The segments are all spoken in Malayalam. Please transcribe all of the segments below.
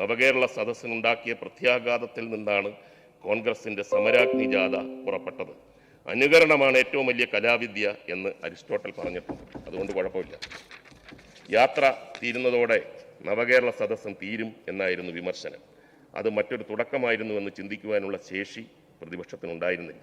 നവകേരള സദസ്സിനുണ്ടാക്കിയ പ്രത്യാഘാതത്തിൽ നിന്നാണ് കോൺഗ്രസിന്റെ സമരാഗ്നി ജാഥ പുറപ്പെട്ടത്. അനുകരണമാണ് ഏറ്റവും വലിയ കലാവിദ്യ എന്ന് അരിസ്റ്റോട്ടൽ പറഞ്ഞിട്ടുണ്ട്. അതുകൊണ്ട് കുഴപ്പമില്ല. യാത്ര തീരുന്നതോടെ നവകേരള സദസ്സും തീരും എന്നായിരുന്നു വിമർശനം. അത് മറ്റൊരു തുടക്കമായിരുന്നു എന്ന് ചിന്തിക്കുവാനുള്ള ശേഷി പ്രതിപക്ഷത്തിനുണ്ടായിരുന്നില്ല.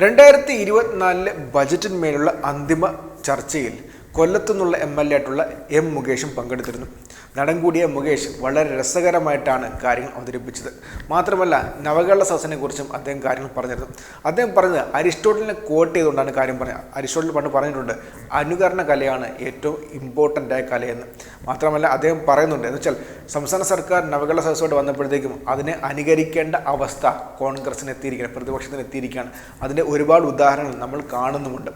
രണ്ടായിരത്തി ഇരുപത്തിനാലിലെ ബജറ്റിന്മേലുള്ള അന്തിമ ചർച്ചയിൽ കൊല്ലത്തുനിന്നുള്ള എം എൽ എ ആയിട്ടുള്ള എം മുകേഷും പങ്കെടുത്തിരുന്നു. നടൻ കൂടിയ മുകേഷ് വളരെ രസകരമായിട്ടാണ് കാര്യങ്ങൾ അവതരിപ്പിച്ചത്. മാത്രമല്ല നവകേരള സദസ്സിനെ കുറിച്ചും അദ്ദേഹം കാര്യങ്ങൾ പറഞ്ഞിരുന്നു. അദ്ദേഹം പറഞ്ഞത് അരിസ്റ്റോട്ടലിനെ കോട്ട് ചെയ്തുകൊണ്ടാണ് കാര്യം പറഞ്ഞത്. അരിസ്റ്റോട്ടൽ പണ്ട് പറഞ്ഞിട്ടുണ്ട് അനുകരണ കലയാണ് ഏറ്റവും ഇമ്പോർട്ടന്റ് ആയ കലയെന്ന്. മാത്രമല്ല അദ്ദേഹം പറയുന്നുണ്ട് എന്ന് വെച്ചാൽ സംസ്ഥാന സർക്കാർ നവകേരള സദസ്സോട് വന്നപ്പോഴത്തേക്കും അതിനെ അനുകരിക്കേണ്ട അവസ്ഥ കോൺഗ്രസ്സിന് എത്തിയിരിക്കുകയാണ് പ്രതിപക്ഷത്തിന് എത്തിയിരിക്കുകയാണ്. അതിന്റെ ഒരുപാട് ഉദാഹരണങ്ങൾ നമ്മൾ കാണുന്നുമുണ്ട്.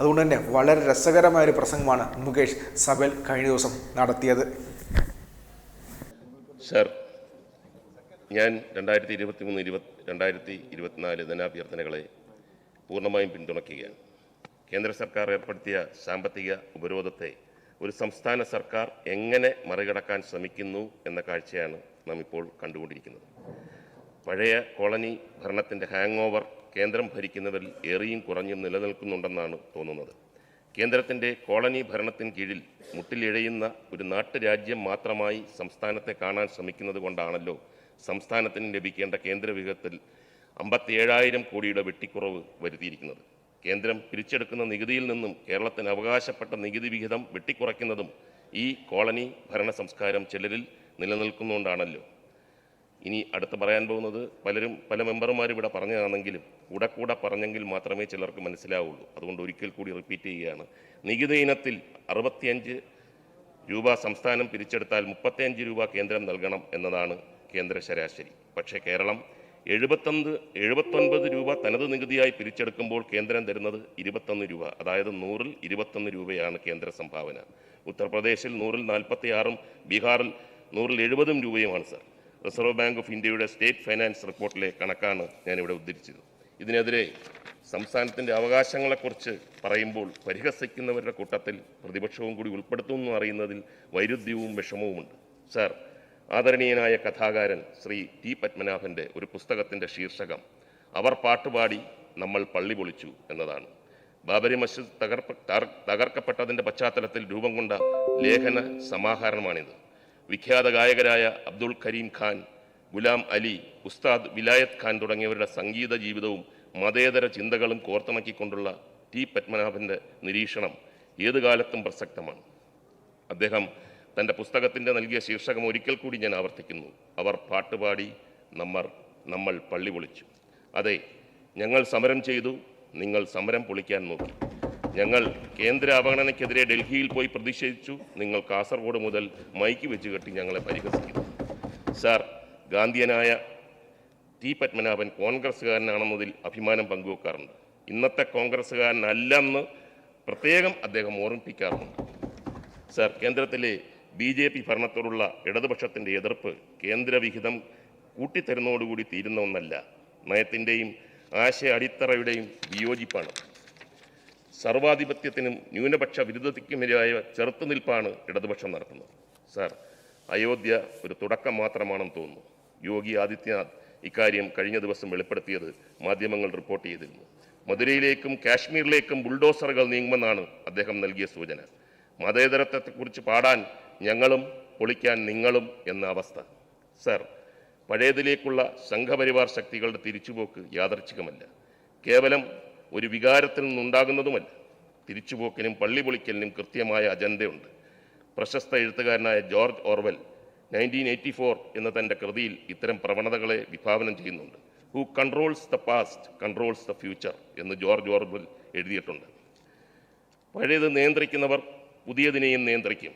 അതുകൊണ്ട് തന്നെ വളരെ രസകരമായ ഒരു പ്രസംഗമാണ് മുകേഷ് സഭയിൽ കഴിഞ്ഞ ദിവസം നടത്തിയത്. സർ ഞാൻ രണ്ടായിരത്തി ഇരുപത്തി മൂന്ന് ഇരുപത്തി രണ്ടായിരത്തി ഇരുപത്തിനാല് ധനാഭ്യർത്ഥനകളെ പൂർണമായും പിന്തുണയ്ക്കുകയാണ്. കേന്ദ്ര സർക്കാർ ഏർപ്പെടുത്തിയ സാമ്പത്തിക ഉപരോധത്തെ ഒരു സംസ്ഥാന സർക്കാർ എങ്ങനെ മറികടക്കാൻ ശ്രമിക്കുന്നു എന്ന കാഴ്ചയാണ് നാം ഇപ്പോൾ കണ്ടുകൊണ്ടിരിക്കുന്നത്. പഴയ കോളനി ഭരണത്തിന്റെ ഹാങ് ഓവർ കേന്ദ്രം ഭരിക്കുന്നവരിൽ ഏറിയും കുറഞ്ഞും നിലനിൽക്കുന്നുണ്ടെന്നാണ് തോന്നുന്നത്. കേന്ദ്രത്തിന്റെ കോളനി ഭരണത്തിന് കീഴിൽ മുട്ടിലിഴയുന്ന ഒരു നാട്ടുരാജ്യം മാത്രമായി സംസ്ഥാനത്തെ കാണാൻ ശ്രമിക്കുന്നത് കൊണ്ടാണല്ലോ സംസ്ഥാനത്തിന് ലഭിക്കേണ്ട കേന്ദ്രവിഹിതത്തിൽ വിഹിതത്തിൽ അമ്പത്തി കോടിയുടെ വെട്ടിക്കുറവ് വരുത്തിയിരിക്കുന്നത്. കേന്ദ്രം പിരിച്ചെടുക്കുന്ന നികുതിയിൽ നിന്നും കേരളത്തിന് അവകാശപ്പെട്ട നികുതി വിഹിതം വെട്ടിക്കുറയ്ക്കുന്നതും ഈ കോളനി ഭരണ സംസ്കാരം ചിലരിൽ നിലനിൽക്കുന്നുകൊണ്ടാണല്ലോ ഇനി അടുത്ത് പറയാൻ പോകുന്നത് പലരും പല മെമ്പർമാരും ഇവിടെ പറഞ്ഞതാണെങ്കിലും കൂടെ കൂടെ പറഞ്ഞെങ്കിൽ മാത്രമേ ചിലർക്ക് മനസ്സിലാവുള്ളൂ. അതുകൊണ്ട് ഒരിക്കൽ കൂടി റിപ്പീറ്റ് ചെയ്യുകയാണ്. നികുതി ഇനത്തിൽ അറുപത്തിയഞ്ച് രൂപ സംസ്ഥാനം പിരിച്ചെടുത്താൽ മുപ്പത്തിയഞ്ച് രൂപ കേന്ദ്രം നൽകണം എന്നതാണ് കേന്ദ്ര ശരാശരി. പക്ഷേ കേരളം എഴുപത്തൊന്ന് എഴുപത്തൊൻപത് രൂപ തനത് നികുതിയായി പിരിച്ചെടുക്കുമ്പോൾ കേന്ദ്രം തരുന്നത് ഇരുപത്തൊന്ന് രൂപ. അതായത് നൂറിൽ ഇരുപത്തൊന്ന് രൂപയാണ് കേന്ദ്ര സംഭാവന. ഉത്തർപ്രദേശിൽ നൂറിൽ നാൽപ്പത്തി ആറും ബീഹാറിൽ നൂറിൽ എഴുപതും രൂപയുമാണ് സർ. റിസർവ് ബാങ്ക് ഓഫ് ഇന്ത്യയുടെ സ്റ്റേറ്റ് ഫൈനാൻസ് റിപ്പോർട്ടിലെ കണക്കാണ് ഞാനിവിടെ ഉദ്ധരിച്ചത്. ഇതിനെതിരെ സംസ്ഥാനത്തിന്റെ അവകാശങ്ങളെക്കുറിച്ച് പറയുമ്പോൾ പരിഹസിക്കുന്നവരുടെ കൂട്ടത്തിൽ പ്രതിപക്ഷവും കൂടി ഉൾപ്പെടുത്തുമെന്ന് അറിയുന്നതിൽ വൈരുദ്ധ്യവും വിഷമവുമുണ്ട്. സർ ആദരണീയനായ കഥാകാരൻ ശ്രീ ടി പത്മനാഭന്റെ ഒരു പുസ്തകത്തിന്റെ ശീർഷകം അവർ പാട്ടുപാടി നമ്മൾ പള്ളി പൊളിച്ചു എന്നതാണ്. ബാബരി മസ്ജിദ് തകർപ്പ് തകർ- തകർക്കപ്പെട്ടതിന്റെ പശ്ചാത്തലത്തിൽ രൂപം കൊണ്ട ലേഖന സമാഹാരമാണിത്. വിഖ്യാത ഗായകരായ അബ്ദുൾ കരീം ഖാൻ ഗുലാം അലി ഉസ്താദ് വിലായത്ത് ഖാൻ തുടങ്ങിയവരുടെ സംഗീത ജീവിതവും മതേതര ചിന്തകളും കോർത്തിണക്കിക്കൊണ്ടുള്ള ടി പത്മനാഭന്റെ നിരീക്ഷണം ഏത് കാലത്തും പ്രസക്തമാണ്. അദ്ദേഹം തന്റെ പുസ്തകത്തിന്റെ നൽകിയ ശീർഷകം ഒരിക്കൽ കൂടി ഞാൻ ആവർത്തിക്കുന്നു. അവർ പാട്ടുപാടി നമ്മർ നമ്മൾ പള്ളി പൊളിച്ചു. അതെ ഞങ്ങൾ സമരം ചെയ്തു നിങ്ങൾ സമരം പൊളിക്കാൻ നോക്കി. ഞങ്ങൾ കേന്ദ്ര അവഗണനയ്ക്കെതിരെ ഡൽഹിയിൽ പോയി പ്രതിഷേധിച്ചു. നിങ്ങൾ കാസർഗോഡ് മുതൽ മൈക്ക് വെച്ച് കെട്ടി ഞങ്ങളെ പരിഹസിക്കുന്നു. സാർ ഗാന്ധിയനായ ടി പത്മനാഭൻ കോൺഗ്രസ്സുകാരനാണെന്നതിൽ അഭിമാനം പങ്കുവെക്കാറുണ്ട്. ഇന്നത്തെ കോൺഗ്രസ്സുകാരനല്ലെന്ന് പ്രത്യേകം അദ്ദേഹം ഓർമ്മിപ്പിക്കാറുണ്ട്. സാർ കേന്ദ്രത്തിലെ ബി ജെ പി ഭരണത്തോടുള്ള ഇടതുപക്ഷത്തിന്റെ എതിർപ്പ് കേന്ദ്രവിഹിതം കൂട്ടിത്തരുന്നതോടുകൂടി തീരുന്ന ഒന്നല്ല. നയത്തിന്റെയും ആശയ അടിത്തറയുടെയും വിയോജിപ്പാണ്. സർവാധിപത്യത്തിനും ന്യൂനപക്ഷ വിരുദ്ധതയ്ക്കുമെതിരായ ചെറുത്തുനിൽപ്പാണ് ഇടതുപക്ഷം നടത്തുന്നത്. സാർ അയോധ്യ ഒരു തുടക്കം മാത്രമാണെന്ന് തോന്നുന്നു. യോഗി ആദിത്യനാഥ് ഇക്കാര്യം കഴിഞ്ഞ ദിവസം വെളിപ്പെടുത്തിയത് മാധ്യമങ്ങൾ റിപ്പോർട്ട് ചെയ്തിരുന്നു. മധുരയിലേക്കും കാശ്മീരിലേക്കും ബുൾഡോസറുകൾ നീങ്ങുമെന്നാണ് അദ്ദേഹം നൽകിയ സൂചന. മതേതരത്വത്തെക്കുറിച്ച് പാടാൻ ഞങ്ങളും പൊളിക്കാൻ നിങ്ങളും എന്ന അവസ്ഥ. സർ പഴയതിലേക്കുള്ള സംഘപരിവാർ ശക്തികളുടെ തിരിച്ചുപോക്ക് യാദർച്ഛികമല്ല. കേവലം ഒരു വികാരത്തിൽ നിന്നുണ്ടാകുന്നതുമല്ല. തിരിച്ചുപോക്കിനും പള്ളി പൊളിക്കലിനും കൃത്യമായ അജണ്ടയുണ്ട്. പ്രശസ്ത എഴുത്തുകാരനായ George Orwell nineteen eighty four എന്ന തന്റെ കൃതിയിൽ ഇത്തരം പ്രവണതകളെ വിഭാവനം ചെയ്യുന്നുണ്ട്. Who controls the past controls the future എന്ന് ജോർജ് ഓർവെൽ എഴുതിയിട്ടുണ്ട്. പഴയത് നിയന്ത്രിക്കുന്നവർ പുതിയതിനെയും നിയന്ത്രിക്കും.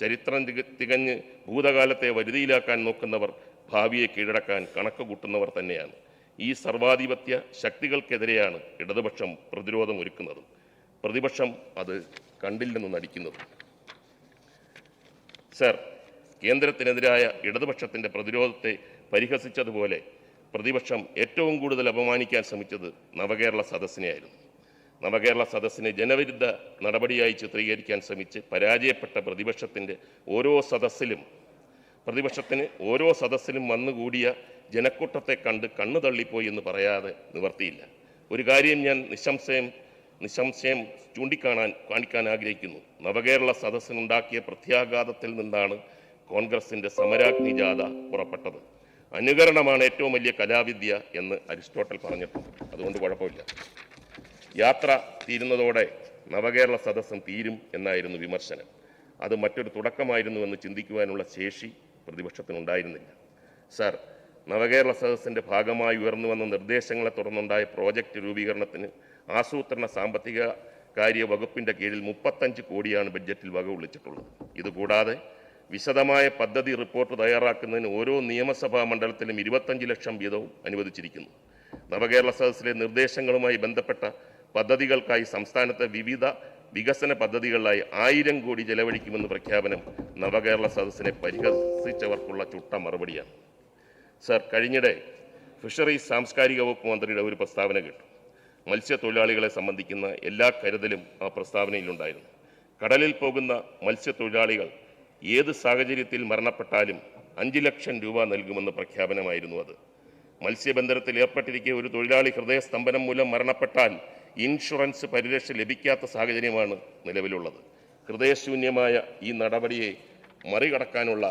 ചരിത്രം തിക- തികഞ്ഞ് ഭൂതകാലത്തെ വരുതിയിലാക്കാൻ നോക്കുന്നവർ ഭാവിയെ കീഴടക്കാൻ കണക്ക് കൂട്ടുന്നവർ തന്നെയാണ്. ഈ സർവാധിപത്യ ശക്തികൾക്കെതിരെയാണ് ഇടതുപക്ഷം പ്രതിരോധം ഒരുക്കുന്നത്. പ്രതിപക്ഷം അത് കണ്ടില്ലെന്ന് നടിക്കുന്നത്. സർ കേന്ദ്രത്തിനെതിരായ ഇടതുപക്ഷത്തിന്റെ പ്രതിരോധത്തെ പരിഹസിച്ചതുപോലെ പ്രതിപക്ഷം ഏറ്റവും കൂടുതൽ അപമാനിക്കാൻ ശ്രമിച്ചത് നവകേരള സദസ്സിനെയായിരുന്നു. നവകേരള സദസ്സിനെ ജനവിരുദ്ധ നടപടിയായി ചിത്രീകരിക്കാൻ ശ്രമിച്ച് പരാജയപ്പെട്ട പ്രതിപക്ഷത്തിന്റെ ഓരോ സദസ്സിലും പ്രതിപക്ഷത്തിന് ഓരോ സദസ്സിലും വന്നുകൂടിയ ജനക്കൂട്ടത്തെ കണ്ട് കണ്ണു തള്ളിപ്പോയി എന്ന് പറയാതെ നിവർത്തിയില്ല. ഒരു കാര്യം ഞാൻ നിസ്സംശയം നിസ്സംശയം ചൂണ്ടിക്കാണാൻ കാണിക്കാൻ ആഗ്രഹിക്കുന്നു. നവകേരള സദസ്സിനുണ്ടാക്കിയ പ്രത്യാഘാതത്തിൽ നിന്നാണ് കോൺഗ്രസിന്റെ സമരാഗ്നി ജാഥ പുറപ്പെട്ടത്. അനുകരണമാണ് ഏറ്റവും വലിയ കലാവിദ്യ എന്ന് അരിസ്റ്റോട്ടൽ പറഞ്ഞിട്ടുണ്ട്. അതുകൊണ്ട് കുഴപ്പമില്ല. യാത്ര തീരുന്നതോടെ നവകേരള സദസ്സും തീരും എന്നായിരുന്നു വിമർശനം. അത് മറ്റൊരു തുടക്കമായിരുന്നുവെന്ന് ചിന്തിക്കുവാനുള്ള ശേഷി പ്രതിപക്ഷത്തിനുണ്ടായിരുന്നില്ല. സർ നവകേരള സദസ്സിന്റെ ഭാഗമായി ഉയർന്നു വന്ന നിർദ്ദേശങ്ങളെ തുടർന്നുണ്ടായ പ്രോജക്റ്റ് രൂപീകരണത്തിന് ആസൂത്രണ സാമ്പത്തിക കാര്യ വകുപ്പിന്റെ കീഴിൽ മുപ്പത്തഞ്ച് കോടിയാണ് ബഡ്ജറ്റിൽ വക വിളിച്ചിട്ടുള്ളത് ഇതുകൂടാതെ വിശദമായ പദ്ധതി റിപ്പോർട്ട് തയ്യാറാക്കുന്നതിന് ഓരോ നിയമസഭാ മണ്ഡലത്തിലും ഇരുപത്തഞ്ച് ലക്ഷം വീതവും അനുവദിച്ചിരിക്കുന്നു. നവകേരള സദസ്സിലെ നിർദ്ദേശങ്ങളുമായി ബന്ധപ്പെട്ട പദ്ധതികൾക്കായി സംസ്ഥാനത്തെ വിവിധ വികസന പദ്ധതികളിലായി ആയിരം കോടി ചെലവഴിക്കുമെന്ന് പ്രഖ്യാപനം നവകേരള സദസ്സിനെ പരിഹസിച്ചവർക്കുള്ള ചുട്ട മറുപടിയാണ്. സർ കഴിഞ്ഞിടെ ഫിഷറീസ് സാംസ്കാരിക വകുപ്പ് മന്ത്രിയുടെ ഒരു പ്രസ്താവന കേട്ടു. മത്സ്യത്തൊഴിലാളികളെ സംബന്ധിക്കുന്ന എല്ലാ കരുതലും ആ പ്രസ്താവനയിലുണ്ടായിരുന്നു. കടലിൽ പോകുന്ന മത്സ്യത്തൊഴിലാളികൾ ഏത് സാഹചര്യത്തിൽ മരണപ്പെട്ടാലും അഞ്ച് ലക്ഷം രൂപ നൽകുമെന്ന പ്രഖ്യാപനമായിരുന്നു അത്. മത്സ്യബന്ധനത്തിൽ ഏർപ്പെട്ടിരിക്കെ ഒരു തൊഴിലാളി ഹൃദയസ്തംഭനം മൂലം മരണപ്പെട്ടാൽ ഇൻഷുറൻസ് പരിരക്ഷ ലഭിക്കാത്ത സാഹചര്യമാണ് നിലവിലുള്ളത്. ഹൃദയശൂന്യമായ ഈ നടപടിയെ മറികടക്കാനുള്ള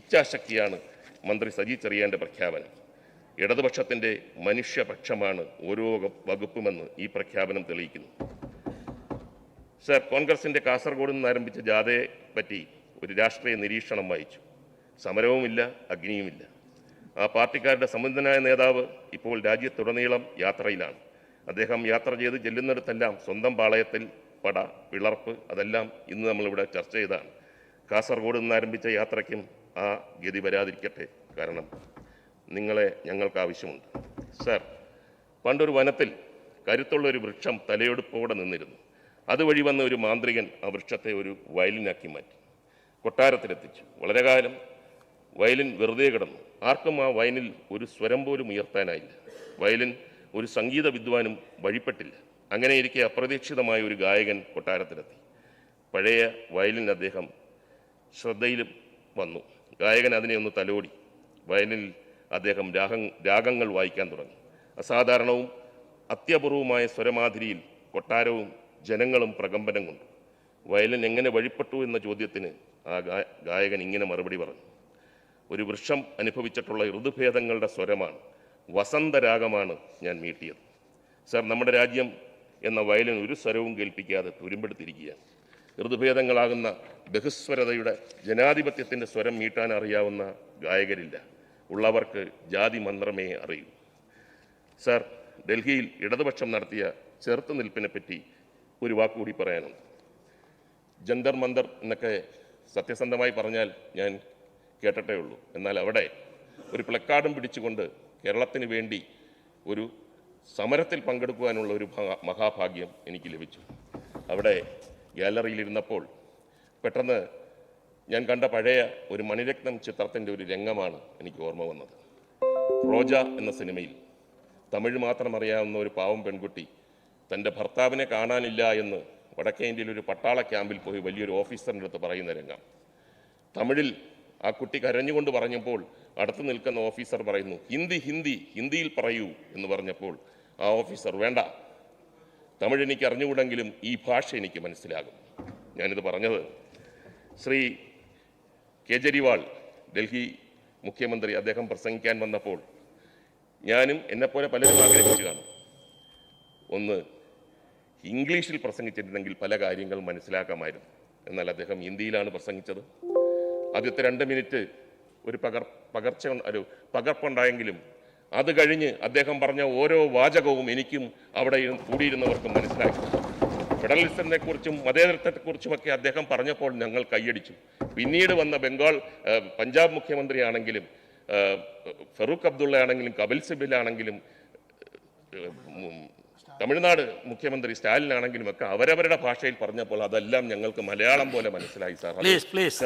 ഇച്ഛാശക്തിയാണ് മന്ത്രി സജി ചെറിയാന്റെ പ്രഖ്യാപനം. ഇടതുപക്ഷത്തിന്റെ മനുഷ്യപക്ഷമാണ് ഓരോ വകുപ്പുമെന്ന് ഈ പ്രഖ്യാപനം തെളിയിക്കുന്നു. സർ കോൺഗ്രസിന്റെ കാസർഗോഡ് നിന്ന് ആരംഭിച്ച ജാഥയെ പറ്റി ഒരു രാഷ്ട്രീയ നിരീക്ഷണം വായിച്ചു. സമരവുമില്ല അഗ്നിയുമില്ല. ആ പാർട്ടിക്കാരുടെ സമുന്നതനായ നേതാവ് ഇപ്പോൾ രാജ്യത്തുടനീളം യാത്രയിലാണ്. അദ്ദേഹം യാത്ര ചെയ്ത് ചെല്ലുന്നിടത്തെല്ലാം സ്വന്തം പാളയത്തിൽ പട വിളർപ്പ് അതെല്ലാം ഇന്ന് നമ്മളിവിടെ ചർച്ച ചെയ്താണ്. കാസർഗോഡ് നിന്ന് ആരംഭിച്ച യാത്രയ്ക്കും ആ ഗതി വരാതിരിക്കട്ടെ. കാരണം നിങ്ങളെ ഞങ്ങൾക്ക് ആവശ്യമുണ്ട് സർ പണ്ടൊരു വനത്തിൽ കരുത്തുള്ള ഒരു വൃക്ഷം തലയെടുപ്പോടെ നിന്നിരുന്നു. അതുവഴി വന്ന ഒരു മാന്ത്രികൻ ആ വൃക്ഷത്തെ ഒരു വയലിനാക്കി മാറ്റി. കൊട്ടാരത്തിലെത്തിച്ചു. വളരെ കാലം വയലിൻ വെറുതെ കിടന്നു. ആർക്കും ആ വയലിൽ ഒരു സ്വരം പോലും ഉയർത്താനായില്ല. വയലിൻ ഒരു സംഗീത വിദ്വാനും വഴിപ്പെട്ടില്ല. അങ്ങനെ ഇരിക്കെ അപ്രതീക്ഷിതമായ ഒരു ഗായകൻ കൊട്ടാരത്തിലെത്തി. പഴയ വയലിൻ അദ്ദേഹം ശ്രദ്ധയിലും വന്നു. ഗായകൻ അതിനെ ഒന്ന് തലോടി. വയലിൽ അദ്ദേഹം രാഗ രാഗങ്ങൾ വായിക്കാൻ തുടങ്ങി. അസാധാരണവും അത്യപൂർവമായ സ്വരമാതിരിയിൽ കൊട്ടാരവും ജനങ്ങളും പ്രകമ്പനം കൊണ്ടു. വയലിൻ എങ്ങനെ വഴിപ്പെട്ടു എന്ന ചോദ്യത്തിന് ആ ഗായകൻ ഇങ്ങനെ മറുപടി പറഞ്ഞു. ഒരു വൃക്ഷം അനുഭവിച്ചിട്ടുള്ള ഋതുഭേദങ്ങളുടെ സ്വരമാണ് വസന്തരാഗമാണ് ഞാൻ മീട്ടിയത്. സർ നമ്മുടെ രാജ്യം എന്ന വയലിൻ ഒരു സ്വരവും കേൾപ്പിക്കാതെ തുരുമ്പെടുത്തിരിക്കുകയാണ്. ഋതുഭേദങ്ങളാകുന്ന ബഹുസ്വരതയുടെ ജനാധിപത്യത്തിന്റെ സ്വരം മീട്ടാൻ അറിയാവുന്ന ഗായകരില്ല. ഉള്ളവർക്ക് ജാതി മന്ത്രമേ അറിയൂ. സർ ഡൽഹിയിൽ ഇടതുപക്ഷം നടത്തിയ ചെറുത്തുനിൽപ്പിനെ പറ്റി ഒരു വാക്കുകൂടി പറയാനുണ്ട്. ജന്തർ മന്ദർ എന്നൊക്കെ സത്യസന്ധമായി പറഞ്ഞാൽ ഞാൻ കേട്ടിട്ടേ ഉള്ളൂ. എന്നാൽ അവിടെ ഒരു പ്ലക്കാർഡും പിടിച്ചുകൊണ്ട് കേരളത്തിന് വേണ്ടി ഒരു സമരത്തിൽ പങ്കെടുക്കുവാനുള്ള ഒരു മഹാഭാഗ്യം എനിക്ക് ലഭിച്ചു. അവിടെ ഗാലറിയിലിരുന്നപ്പോൾ പെട്ടെന്ന് ഞാൻ കണ്ട പഴയ ഒരു മണിരത്നം ചിത്രത്തിന്റെ ഒരു രംഗമാണ് എനിക്ക് ഓർമ്മ വന്നത്. റോജ എന്ന സിനിമയിൽ തമിഴ് മാത്രം അറിയാവുന്ന ഒരു പാവം പെൺകുട്ടി തന്റെ ഭർത്താവിനെ കാണാനില്ല എന്ന് വടക്കേ ഇന്ത്യയിൽ ഒരു പട്ടാള ക്യാമ്പിൽ പോയി വലിയൊരു ഓഫീസറിന്റെ അടുത്ത് പറയുന്ന രംഗം. തമിഴിൽ ആ കുട്ടി കരഞ്ഞുകൊണ്ട് പറഞ്ഞപ്പോൾ അടുത്ത് നിൽക്കുന്ന ഓഫീസർ പറയുന്നു ഹിന്ദി ഹിന്ദി ഹിന്ദിയിൽ പറയൂ എന്ന് പറഞ്ഞപ്പോൾ ആ ഓഫീസർ വേണ്ട തമിഴ് എനിക്ക് അറിഞ്ഞുകൂടെങ്കിലും ഈ ഭാഷ എനിക്ക് മനസ്സിലാകും. ഞാനിത് പറഞ്ഞത് ശ്രീ കേജരിവാൾ ഡൽഹി മുഖ്യമന്ത്രി അദ്ദേഹം പ്രസംഗിക്കാൻ വന്നപ്പോൾ ഞാനും എന്നെപ്പോലെ പലരും ആഗ്രഹിച്ചു കാണും. ഒന്ന് ഇംഗ്ലീഷിൽ പ്രസംഗിച്ചിരുന്നെങ്കിൽ പല കാര്യങ്ങൾ മനസ്സിലാക്കാമായിരുന്നു. എന്നാൽ അദ്ദേഹം ഹിന്ദിയിലാണ് പ്രസംഗിച്ചത്. ആദ്യത്തെ രണ്ട് മിനിറ്റ് ഒരു പകർ പകർച്ച ഒരു പകർപ്പുണ്ടായെങ്കിലും അത് കഴിഞ്ഞ് അദ്ദേഹം പറഞ്ഞ ഓരോ വാചകവും എനിക്കും അവിടെ കൂടിയിരുന്നവർക്കും മനസ്സിലാക്കി ഫെഡറലിസത്തിനെ കുറിച്ചും മതേതരത്വത്തെക്കുറിച്ചുമൊക്കെ അദ്ദേഹം പറഞ്ഞപ്പോൾ ഞങ്ങൾ കൈയടിച്ചു. പിന്നീട് വന്ന ബംഗാൾ പഞ്ചാബ് മുഖ്യമന്ത്രിയാണെങ്കിലും ഫറൂഖ് അബ്ദുള്ള ആണെങ്കിലും കപിൽ സിബിലാണെങ്കിലും തമിഴ്നാട് മുഖ്യമന്ത്രി സ്റ്റാലിൻ ആണെങ്കിലും ഒക്കെ അവരവരുടെ ഭാഷയിൽ പറഞ്ഞപ്പോൾ അതെല്ലാം ഞങ്ങൾക്ക് മലയാളം പോലെ മനസ്സിലായി സാർ.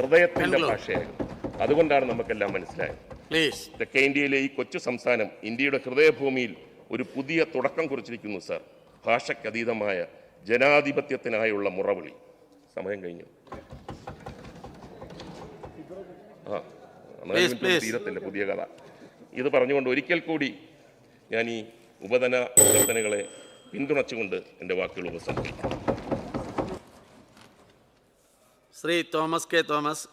ഹൃദയത്തിന്റെ. ഭാഷയായിരുന്നു. അതുകൊണ്ടാണ് നമുക്കെല്ലാം മനസ്സിലായത്. Please. തെക്കേ ഇന്ത്യയിലെ ഈ കൊച്ചു സംസ്ഥാനം ഇന്ത്യയുടെ ഹൃദയഭൂമിയിൽ ഒരു പുതിയ തുടക്കം കുറിച്ചിരിക്കുന്നു സാർ ഭാഷയ്ക്കതീതമായ ജനാധിപത്യത്തിനായുള്ള മുറവിളി. സമയം കഴിഞ്ഞു. ആ. തീരത്തില്ല പുതിയ കഥ. ഇത് പറഞ്ഞുകൊണ്ട് ഒരിക്കൽ കൂടി ഞാൻ ഈ ഉപധന അഭ്യർത്ഥനകളെ പിന്തുണച്ചുകൊണ്ട് എന്റെ വാക്കുകൾ ഉപസംഹരിക്കും. Shri Thomas K Thomas